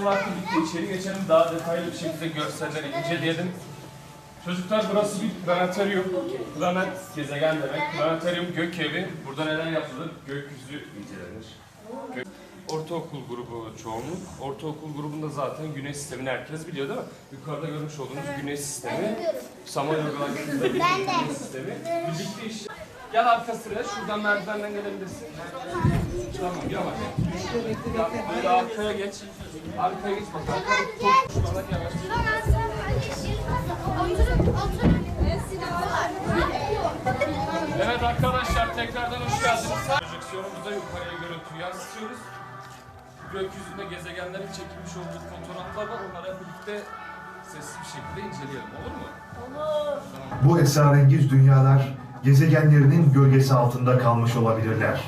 sonra birlikte içeri geçelim. Daha detaylı bir şekilde görselleri inceleyelim. Çocuklar burası bir planetaryum. Planet gezegen demek. Planetaryum gök evi. Burada neler yapılır? Gökyüzü incelenir. Gök- Ortaokul grubu çoğunluk. Ortaokul grubunda zaten güneş sistemini herkes biliyor değil mi? Yukarıda görmüş olduğunuz güneş sistemi. Galaksisinde bir güneş sistemi. Birlikte iş. Gel arka sıraya. Şuradan merdivenden gelebilirsin. Tamam yavaş. Ya, Böyle arkaya geç. Arkaya geç bak. Arkaya çok bana yavaş. Evet arkadaşlar tekrardan hoş geldiniz. Projeksiyonumuzda yukarıya görüntü yansıtıyoruz. Gökyüzünde gezegenlerin çekilmiş olduğu fotoğraflar var. Onları hep birlikte sessiz bir şekilde inceleyelim olur mu? Bu esrarengiz dünyalar gezegenlerinin gölgesi altında kalmış olabilirler.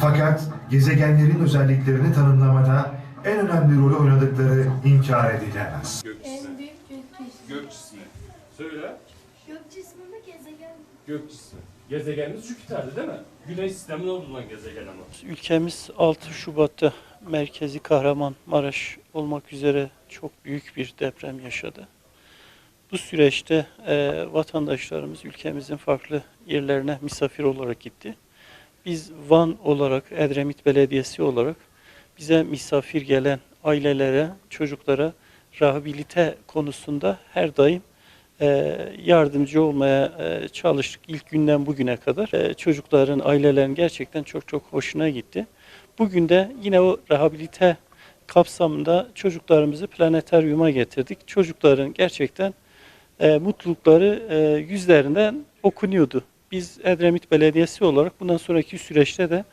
Fakat gezegenlerin özelliklerini tanımlamada en önemli rolü oynadıkları inkar edilemez. Gök cismi. En büyük gök cismi. Gök cismi. Söyle. Gök cismi mi gezegen? Gök cismi. Gezegenimiz Jüpiter'di değil mi? Güneş sisteminin olduğundan gezegen ama. Ülkemiz 6 Şubat'ta merkezi Kahramanmaraş olmak üzere çok büyük bir deprem yaşadı. Bu süreçte e, vatandaşlarımız ülkemizin farklı yerlerine misafir olarak gitti. Biz Van olarak, Edremit Belediyesi olarak bize misafir gelen ailelere, çocuklara rehabilite konusunda her daim e, yardımcı olmaya e, çalıştık ilk günden bugüne kadar. E, çocukların, ailelerin gerçekten çok çok hoşuna gitti. Bugün de yine o rehabilite kapsamında çocuklarımızı planetaryuma getirdik. Çocukların gerçekten e, mutlulukları e, yüzlerinden okunuyordu. Biz Edremit Belediyesi olarak bundan sonraki süreçte de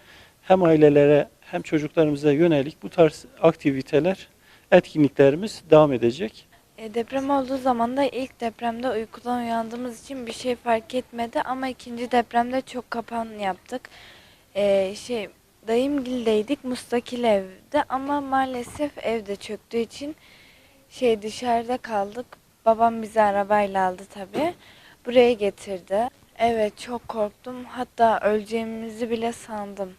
hem ailelere hem çocuklarımıza yönelik bu tarz aktiviteler, etkinliklerimiz devam edecek. E, deprem olduğu zaman da ilk depremde uykudan uyandığımız için bir şey fark etmedi ama ikinci depremde çok kapan yaptık. E, şey dayımgildeydik mustakil evde ama maalesef evde çöktüğü için şey dışarıda kaldık. Babam bizi arabayla aldı tabii. Buraya getirdi. Evet çok korktum. Hatta öleceğimizi bile sandım.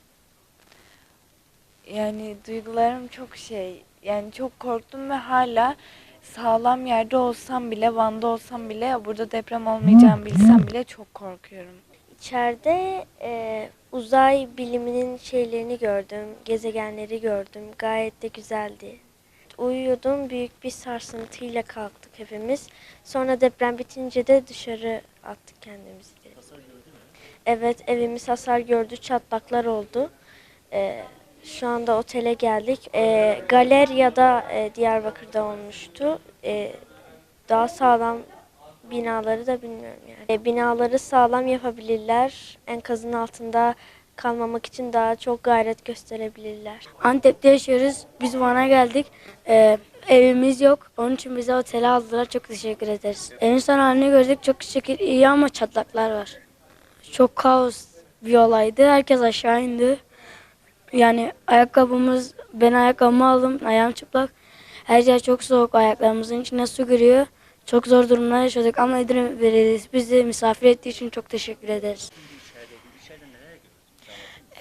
Yani duygularım çok şey. Yani çok korktum ve hala sağlam yerde olsam bile, Van'da olsam bile, burada deprem olmayacağını bilsem bile çok korkuyorum. İçeride e, uzay biliminin şeylerini gördüm, gezegenleri gördüm. Gayet de güzeldi. Uyuyordum, büyük bir sarsıntıyla kalktık hepimiz. Sonra deprem bitince de dışarı attık kendimizi. Evet, evimiz hasar gördü, çatlaklar oldu. E, şu anda otele geldik. E, Galerya'da e, Diyarbakır'da olmuştu. E, daha sağlam binaları da bilmiyorum yani. E, binaları sağlam yapabilirler. Enkazın altında kalmamak için daha çok gayret gösterebilirler. Antep'te yaşıyoruz. Biz Van'a geldik. Ee, evimiz yok. Onun için bize otele aldılar. Çok teşekkür ederiz. Evin son halini gördük. Çok şekil iyi ama çatlaklar var. Çok kaos bir olaydı. Herkes aşağı indi. Yani ayakkabımız, ben ayakkabımı aldım. Ayağım çıplak. Her yer çok soğuk. Ayaklarımızın içine su giriyor. Çok zor durumlar yaşadık ama Edirne Belediyesi bizi misafir ettiği için çok teşekkür ederiz.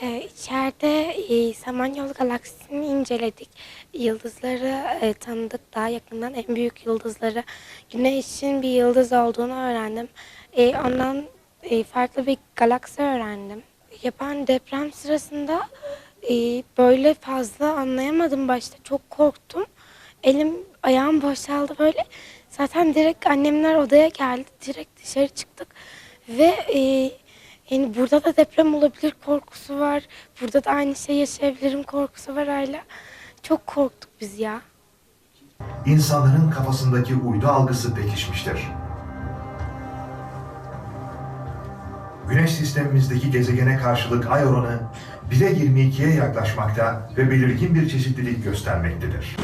Ee, içeride e, Samanyolu galaksisini inceledik. Yıldızları e, tanıdık daha yakından. En büyük yıldızları Güneş'in bir yıldız olduğunu öğrendim. E, ondan e, farklı bir galaksi öğrendim. Yapan deprem sırasında e, böyle fazla anlayamadım başta. Çok korktum. Elim ayağım boşaldı böyle. Zaten direkt annemler odaya geldi. Direkt dışarı çıktık. Ve e, yani burada da deprem olabilir korkusu var. Burada da aynı şey yaşayabilirim korkusu var hala. Çok korktuk biz ya. İnsanların kafasındaki uydu algısı pekişmiştir. Güneş sistemimizdeki gezegene karşılık ay oranı 1'e 22'ye yaklaşmakta ve belirgin bir çeşitlilik göstermektedir.